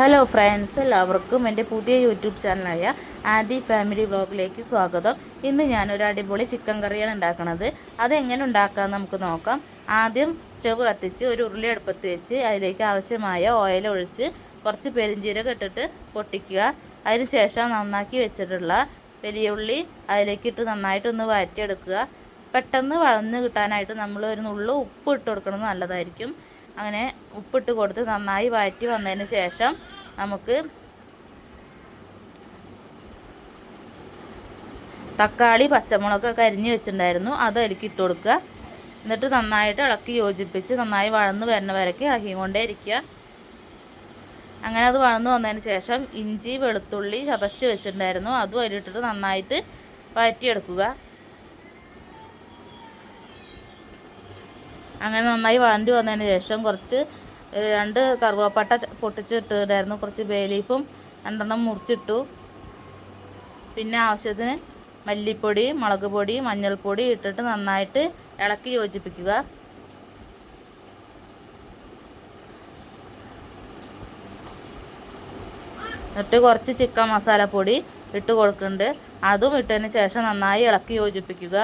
Hello friends എല്ലാവർക്കും എന്റെ പുതിയ യൂട്യൂബ് ചാനലായ ആദി ഫാമിലി വ്ളോഗിലേക്ക് സ്വാഗതം. ഇന്ന് ഞാനൊരു അടിപൊളി ചിക്കൻ കറിയാണ് ഉണ്ടാക്കുന്നത് അതെങ്ങനെ ഉണ്ടാക്കാമെന്ന് നമുക്ക് നോക്കാം. ആദ്യം സ്റ്റവ് കത്തിച്ച് ഒരു ഉരുളി അടുപ്പത്ത് വെച്ച് അതിലേക്ക് ആവശ്യമായ ഓയിൽ ഒഴിച്ച് കുറച്ച് പെരിഞ്ചീരകം ഇട്ടിട്ട് പൊട്ടിക്കുക. അതിനുശേഷം നന്നാക്കി വെച്ചിട്ടുള്ള വലിയ ഉള്ളി അതിലേക്ക് ഇട്ട് നന്നായിട്ടൊന്ന് വഴറ്റിയെടുക്കുക. പെട്ടെന്ന് വളർന്ന് കിട്ടാനായിട്ട് നമ്മൾ ഒരു നുള്ളു ഉപ്പ് ഇട്ട് കൊടുക്കുന്നത് നല്ലതായിരിക്കും. അങ്ങനെ ഉപ്പിട്ട് കൊടുത്ത് നന്നായി വഴറ്റി വന്നതിന് ശേഷം നമുക്ക് തക്കാളി പച്ചമുളകൊക്കെ അരിഞ്ഞ് വെച്ചിട്ടുണ്ടായിരുന്നു. അത് അതിലേക്ക് ഇട്ട് കൊടുക്കുക. എന്നിട്ട് നന്നായിട്ട് ഇളക്കി യോജിപ്പിച്ച് നന്നായി വഴന്ന് വരുന്ന വരയ്ക്ക് ഇളക്കിക്കൊണ്ടേ ഇരിക്കുക. അങ്ങനെ അത് വഴന്ന് വന്നതിന് ശേഷം ഇഞ്ചി വെളുത്തുള്ളി ചതച്ച് വെച്ചിട്ടുണ്ടായിരുന്നു. അതും അതിലിട്ടിട്ട് നന്നായിട്ട് വഴറ്റിയെടുക്കുക അങ്ങനെ നന്നായി വഴണ്ടി വന്നതിന് ശേഷം കുറച്ച് രണ്ട് കറുവാപ്പട്ട പൊട്ടിച്ചിട്ടുണ്ടായിരുന്നു കുറച്ച് ബേ ലീഫും രണ്ടെണ്ണം മുറിച്ചിട്ടു. പിന്നെ ആവശ്യത്തിന് മല്ലിപ്പൊടി മുളക് പൊടി മഞ്ഞൾപ്പൊടി ഇട്ടിട്ട് നന്നായിട്ട് ഇളക്കി യോജിപ്പിക്കുക. എന്നിട്ട് കുറച്ച് ചിക്കൻ മസാലപ്പൊടി ഇട്ട് കൊടുക്കുന്നുണ്ട്. അതും ഇട്ടതിന് ശേഷം നന്നായി ഇളക്കി യോജിപ്പിക്കുക.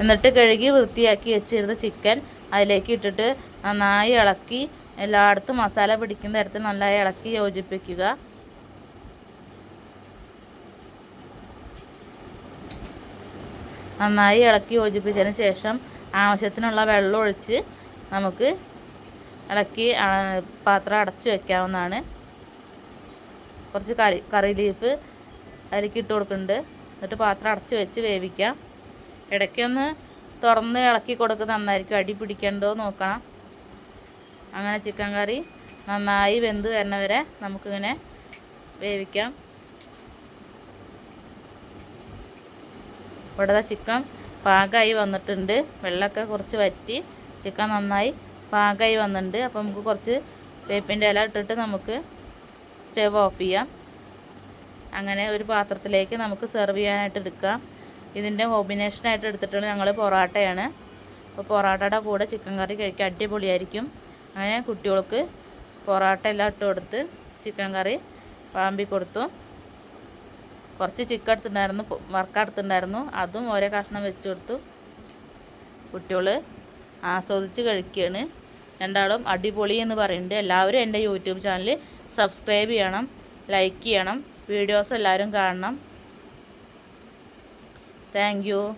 എന്നിട്ട് കഴുകി വൃത്തിയാക്കി വെച്ചിരുന്ന ചിക്കൻ അതിലേക്ക് ഇട്ടിട്ട് നന്നായി ഇളക്കി എല്ലായിടത്തും മസാല പിടിക്കുന്ന തരത്തിൽ നന്നായി ഇളക്കി യോജിപ്പിക്കുക. നന്നായി ഇളക്കി യോജിപ്പിച്ചതിന് ശേഷം ആവശ്യത്തിനുള്ള വെള്ളം ഒഴിച്ച് നമുക്ക് ഇളക്കി പാത്രം അടച്ച് വെക്കാവുന്നതാണ്. കുറച്ച് കറി കറി ലീഫ് അതിലേക്ക് ഇട്ട് കൊടുക്കുന്നുണ്ട്. എന്നിട്ട് പാത്രം അടച്ച് വെച്ച് വേവിക്കാം. ഇടയ്ക്കൊന്ന് തുറന്ന് ഇളക്കി കൊടുക്ക് നന്നായിരിക്കും. അടി പിടിക്കണ്ടോ നോക്കണം. അങ്ങനെ ചിക്കൻ കറി നന്നായി വെന്ത് വരണവരെ വരെ നമുക്കിങ്ങനെ വേവിക്കാം. ഇവിടുത്തെ ചിക്കൻ പാകമായി വന്നിട്ടുണ്ട്. വെള്ളമൊക്കെ കുറച്ച് വറ്റി ചിക്കൻ നന്നായി പാകമായി വന്നിട്ടുണ്ട്. അപ്പോൾ നമുക്ക് കുറച്ച് വേപ്പിന്റെ ഇല ഇട്ടിട്ട് നമുക്ക് സ്റ്റവ് ഓഫ് ചെയ്യാം. അങ്ങനെ ഒരു പാത്രത്തിലേക്ക് നമുക്ക് സെർവ് ചെയ്യാനായിട്ട് എടുക്കാം. ഇതിന്റെ കോമ്പിനേഷനായിട്ട് എടുത്തിട്ടുള്ള ഞങ്ങൾ പൊറോട്ടയാണ്. അപ്പോൾ പൊറാട്ടയുടെ കൂടെ ചിക്കൻ കറി കഴിക്കാൻ അടിപൊളിയായിരിക്കും. അങ്ങനെ കുട്ടികൾക്ക് പൊറോട്ട എല്ലാം ഇട്ട് കൊടുത്ത് ചിക്കൻ കറി പാമ്പി കൊടുത്തു. കുറച്ച് ചിക്കൻ എടുത്തിട്ടുണ്ടായിരുന്നു വറുക്ക എടുത്തിട്ടുണ്ടായിരുന്നു. അതും ഓരോ കഷ്ണം വെച്ച് കൊടുത്തു. കുട്ടികൾ ആസ്വദിച്ച് കഴിക്കുകയാണ്. രണ്ടാളും അടിപൊളി എന്ന് പറയുന്നുണ്ട്. എല്ലാവരും എന്റെ യൂട്യൂബ് ചാനൽ സബ്സ്ക്രൈബ് ചെയ്യണം ലൈക്ക് ചെയ്യണം. വീഡിയോസ് എല്ലാവരും കാണണം. Thank you.